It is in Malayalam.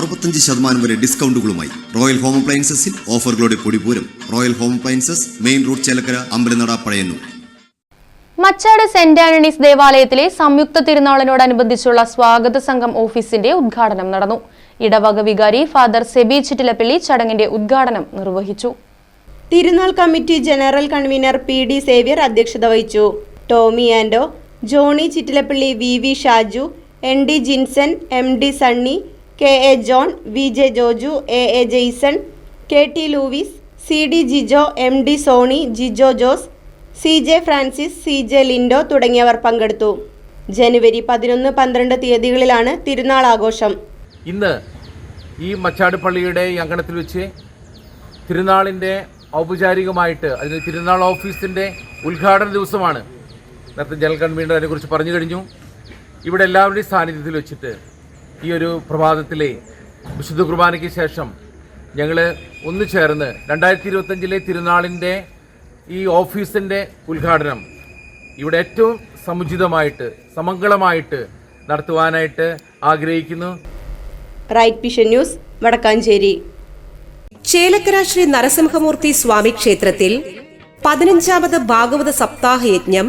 അറുപത്തഞ്ച് ശതമാനം വരെ ഡിസ്കൗണ്ടുകളുമായി റോയൽ ഹോം അപ്ലയൻസസിൽ ഓഫറുകളുടെ പൊടിപൂരം royal home appliances main road Chelakkara Ambalanada Pazhayannur. Machad saint Antony's ദേവാലയത്തിലെ സംയുക്ത തിരുനാളിനോടനുബന്ധിച്ചുള്ള സ്വാഗത സംഘം ഓഫീസിന്റെ ഉദ്ഘാടനം നടന്നു. ഇടവക വികാരി ഫാദർ സെബി ചിറ്റിലപ്പള്ളി ചടങ്ങിന്റെ ഉദ്ഘാടനം നിർവഹിച്ചു. തിരുനാൾ committee general convener P D Xavier അധ്യക്ഷത വഹിച്ചു. Tommy Ando Johnny Chittilappilly V V Shaju N D Jinson M D Sunny K A John V J Joju A A Jaison K T Louis C D Jijo M D Sony Jijo Jose C J Francis C J Lindo തുടങ്ങിയവർ പങ്കെടുത്തു. ജനുവരി പതിനൊന്ന് പന്ത്രണ്ട് തീയതികളിലാണ് തിരുനാൾ ആഘോഷം. ഇന്ന് ഈ മച്ചാട് പള്ളിയുടെ അങ്കണത്തിൽ വെച്ച് തിരുനാളിന്റെ ഔപചാരികമായിട്ട് അതിന് തിരുനാൾ ഓഫീസിന്റെ ഉദ്ഘാടന ദിവസമാണ്. നേരത്തെ ജനറൽ കൺവീനർ അതിനെക്കുറിച്ച് പറഞ്ഞു കഴിഞ്ഞു. ഇവിടെ എല്ലാവരുടെയും സാന്നിധ്യത്തിൽ വെച്ചിട്ട് ഈ ഒരു പ്രഭാതത്തിലെ വിശുദ്ധ കുർബാനയ്ക്ക് ശേഷം ഞങ്ങൾ ഒന്ന് ചേർന്ന് രണ്ടായിരത്തി ഇരുപത്തഞ്ചിലെ തിരുനാളിന്റെ ഈ ഓഫീസിന്റെ ഉദ്ഘാടനം ഇവിടെ ഏറ്റവും സമുചിതമായിട്ട് സമംഗളമായിട്ട് നടത്തുവാനായിട്ട് ആഗ്രഹിക്കുന്നു. Right vision news Vadakkanchery. Chelakkara Sri Narasimhamurthy Swami ക്ഷേത്രത്തിൽ പതിനഞ്ചാമത് ഭാഗവത സപ്താഹ യജ്ഞം